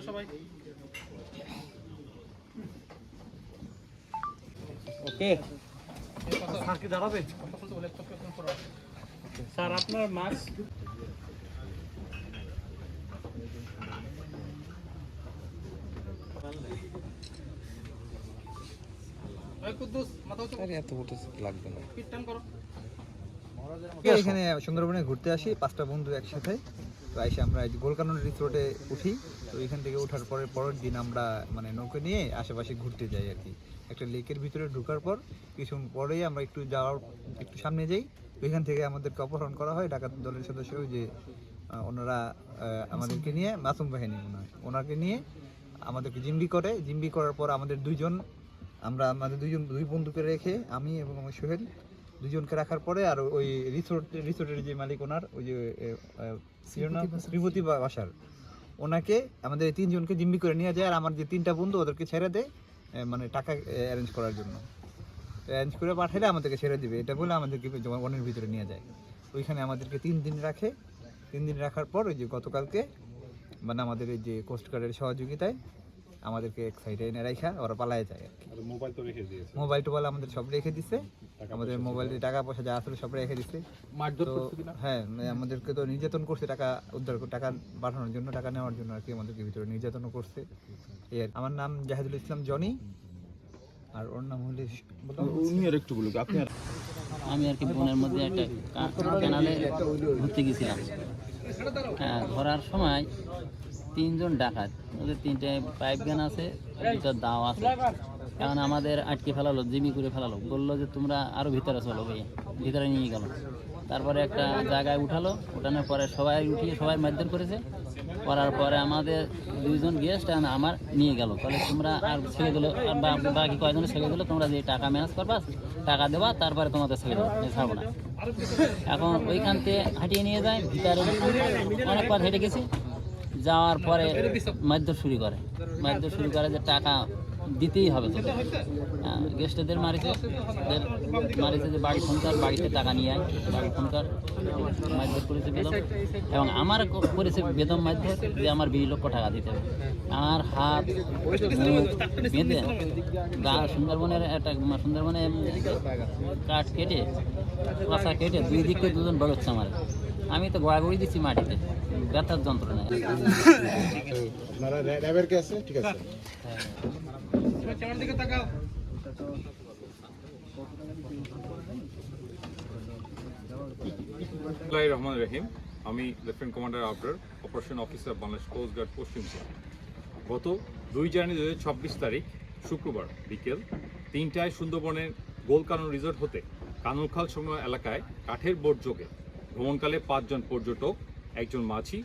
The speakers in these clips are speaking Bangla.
সবাই ওকে। স্যার কি দাঁড়াবে? স্যার আপনার মাস্ক কুদ্দুস মাথা উঁচু আরে এত লাগবে না। এখানে সুন্দরবনে ঘুরতে আসি পাঁচটা বন্ধু একসাথে। তো এসে আমরা গোলকানন রিসোর্টে উঠি। তো এখান থেকে ওঠার পরে পরের দিন আমরা মানে নৌকা নিয়ে আশেপাশে ঘুরতে যাই আর কি। একটা লেকের ভিতরে ঢোকার পর কিছুক্ষণ পরেই আমরা একটু যাওয়ার একটু সামনে যাই। তো এখান থেকে আমাদেরকে অপহরণ করা হয়। ডাকাত দলের সদস্য ওই যে ওনারা আমাদেরকে নিয়ে মাসুম বাহিনী মনে হয় ওনাকে নিয়ে আমাদেরকে জিম্বি করে। জিম্বি করার পর আমাদের দুইজন আমরা আমাদের দুইজন দুই বন্ধুকে রেখে আমি এবং আমার সোহেল দুজনকে রাখার পরে আর ওই রিসোর্ট রিসোর্টের যে মালিক ওনার ওই যে বিভূতি বাসার। ওনাকে আমাদের এই তিনজনকে জিম্মি করে নিয়ে যায় আর আমার যে তিনটা বন্ধু ওদেরকে ছেড়ে দেয় মানে টাকা অ্যারেঞ্জ করার জন্য। অ্যারেঞ্জ করে পাঠালে আমাদেরকে ছেড়ে দিবে। এটা বলে আমাদেরকে জমা বনের ভিতরে নিয়ে যায়। ওইখানে আমাদেরকে তিন দিন রাখে। তিন দিন রাখার পর ওই যে গতকালকে মানে আমাদের এই যে কোস্টগার্ডের সহযোগিতায় আমাদেরকে এক সাইডে এনে রাখা ওরা পালায় যায় আর কি। মোবাইল তো রেখে দিয়েছে। মোবাইল টোবাইল আমাদের সব রেখে দিছে। আমাদের মোবাইলে টাকা পয়সা যা আসলে সব রেখে দিছে। মারধর করছে কিনা? হ্যাঁ মানে আমাদেরকে তো নির্যাতন করছে টাকা উদ্ধার করে- টাকা পাঠানোর জন্য টাকা নেওয়ার জন্য আর কি আমাদেরকে ভিতরে নির্যাতনও করছে। এই আর আমার নাম জাহিদুল ইসলাম জনি আর ওর নাম হলে উনি আর একটু বলুক আপনি আর আমি আর কি বনের মধ্যে একটা ক্যানালে ঘুরতে গেছিলাম। হ্যাঁ ঘোরার সময় তিনজন ডাকাত। ওদের তিনটে পাইপ গান আছে দুটো দাও আছে। এখন আমাদের আটকে ফেলালো জিমি করে ফেলালো। বলল যে, তোমরা আরও ভিতরে চলো ভাই ভিতরে নিয়ে গেল। তারপরে একটা জায়গায় উঠালো, উঠানোর পরে সবাই উঠিয়ে সবাই মারধর করেছে। করার পরে আমাদের দুইজন গেস্ট আমার নিয়ে গেল। তাহলে তোমরা আর ছেড়ে দিলো বা- বাকি কয়েকজন ছেড়ে দিলো, তোমরা যে টাকা ম্যানেজ করবা, টাকা দেবা, তারপরে তোমাদের ছেড়ে দেবো ছাড়বো না। এখন ওইখান থেকে হাঁটিয়ে নিয়ে যায়, ভিতরে অনেকবার হেঁটে গেছি। যাওয়ার পরে মারধর শুরু করে। মারধর শুরু করে যে টাকা দিতেই হবে তোদের। হ্যাঁ, গেস্টদের মারিছে ওদের মারিছে যে বাড়ি ফোন কর বাড়িতে টাকা নিয়ে আয়। বাড়ি ফোন কর মারধর করেছে বেদম এবং আমার করেছে বেদম মারধর যে আমার বিশ লক্ষ টাকা দিতে হবে। আমার হাত বেঁধে গা সুন্দরবনের একটা সুন্দরবনে কাঠ কেটে কাঁচা কেটে দুই দিকে দুজন বেরোচ্ছে আমার। আমি তো গোড়াগড়ি দিচ্ছি মাটিতে। ব্যথার যন্ত্রণা র্যাবের কে ঠিক আছে। দিকে তাকাও রহমান রহিম। আমি lieutenant commander Abrar operation officer Bangladesh coast guard পশ্চিম গত দুই জানুয়ারি দু হাজার ছাব্বিশ তারিখ শুক্রবার বিকেল তিনটায় সুন্দরবনের গোলকানন রিসোর্ট হতে কানুরখাল সময় এলাকায় কাঠের বোর্ড যোগে ভ্রমণকালে পাঁচজন পর্যটক, একজন মাঝি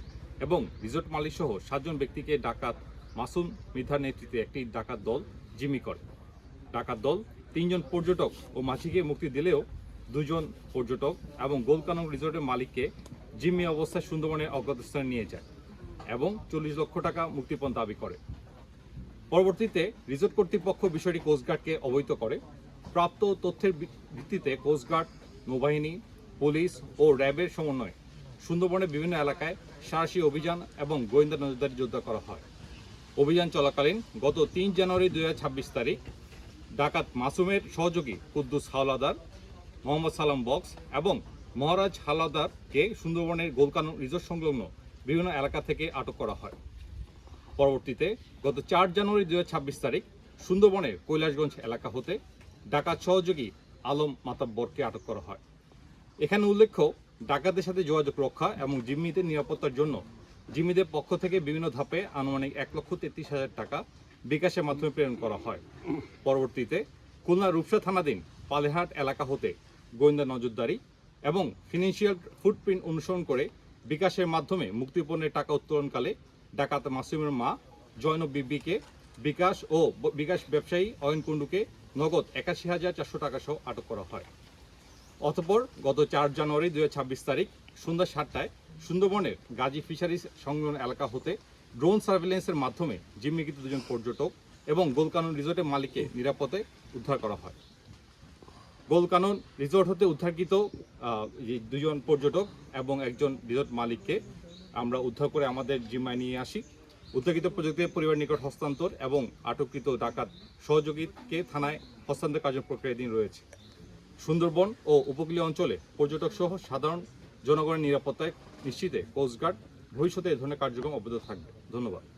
এবং রিসোর্ট মালিক সহ সাতজন ব্যক্তিকে ডাকাত মাসুম মৃধার নেতৃত্বে একটি ডাকাত দল জিম্মি করে। ডাকাত দল তিনজন পর্যটক ও মাঝিকে মুক্তি দিলেও দুজন পর্যটক এবং গোলকানং রিসোর্টের মালিককে জিম্মি অবস্থায় সুন্দরবনের অজ্ঞাত স্থানে নিয়ে যায় এবং চল্লিশ লক্ষ টাকা মুক্তিপণ দাবি করে। পরবর্তীতে রিসোর্ট কর্তৃপক্ষ বিষয়টি কোস্টগার্ডকে অবহিত করে। প্রাপ্ত তথ্যের ভিত্তিতে কোস্টগার্ড নৌবাহিনী পুলিশ ও র্যাবের সমন্বয়ে সুন্দরবনের বিভিন্ন এলাকায় সাহসী অভিযান এবং গোয়েন্দা নজরদারি জোরদার করা হয়। অভিযান চলাকালীন গত তিন জানুয়ারি দু হাজার ছাব্বিশ তারিখ ডাকাত মাসুমের সহযোগী কুদ্দুস হাওলাদার, মোহাম্মদ সালাম বক্স এবং মহারাজ হাওলাদারকে সুন্দরবনের গোলকানন রিসোর্ট সংলগ্ন বিভিন্ন এলাকা থেকে আটক করা হয়। পরবর্তীতে গত চার জানুয়ারি দু হাজার ছাব্বিশ তারিখ সুন্দরবনের কৈলাসগঞ্জ এলাকা হতে ডাকাত সহযোগী আলম মাতাব্বরকে আটক করা হয়। এখানে উল্লেখ্য, ডাকাতদের সাথে যোগাযোগ রক্ষা এবং জিম্মিদের নিরাপত্তার জন্য জিম্মিদের পক্ষ থেকে বিভিন্ন ধাপে আনুমানিক এক লক্ষ তেত্রিশ হাজার টাকা বিকাশের মাধ্যমে প্রেরণ করা হয়। পরবর্তীতে খুলনা রূপসা থানাধীন পালেহাট এলাকা হতে গোয়েন্দা নজরদারি এবং ফিনান্সিয়াল ফুটপ্রিন্ট অনুসরণ করে বিকাশের মাধ্যমে মুক্তিপণের টাকা উত্তোলনকালে ডাকাত মাসুমের মা জয়নব বিবিকে বিকাশ ও বিকাশ ব্যবসায়ী অয়ন কুণ্ডুকে নগদ একাশি হাজার চারশো টাকা সহ আটক করা হয়। অতপর গত চার জানুয়ারি দু হাজার ছাব্বিশ তারিখ সন্ধ্যা সাতটায় সুন্দরবনের গাজী ফিশারিজ সংলগ্ন এলাকা হতে ড্রোন সার্ভেলেন্সের মাধ্যমে জিম্মিকৃত দুজন পর্যটক এবং গোলকানন রিসোর্টের মালিককে নিরাপদে উদ্ধার করা হয়। গোলকানন রিসোর্ট হতে উদ্ধারকৃত দুজন পর্যটক এবং একজন রিসোর্ট মালিককে আমরা উদ্ধার করে আমাদের জিম্মায় নিয়ে আসি। উদ্ধারকৃত পর্যটকের পরিবার নিকট হস্তান্তর এবং আটককৃত ডাকাত সহযোগীকে থানায় হস্তান্তর কার্য প্রক্রিয়াধীন রয়েছে। সুন্দরবন ও উপকূলীয় অঞ্চলে পর্যটক সহ সাধারণ জনগণের নিরাপত্তায় নিশ্চিতে কোস্টগার্ড ভবিষ্যতে এ ধরনের কার্যক্রম অব্যাহত থাকবে। ধন্যবাদ।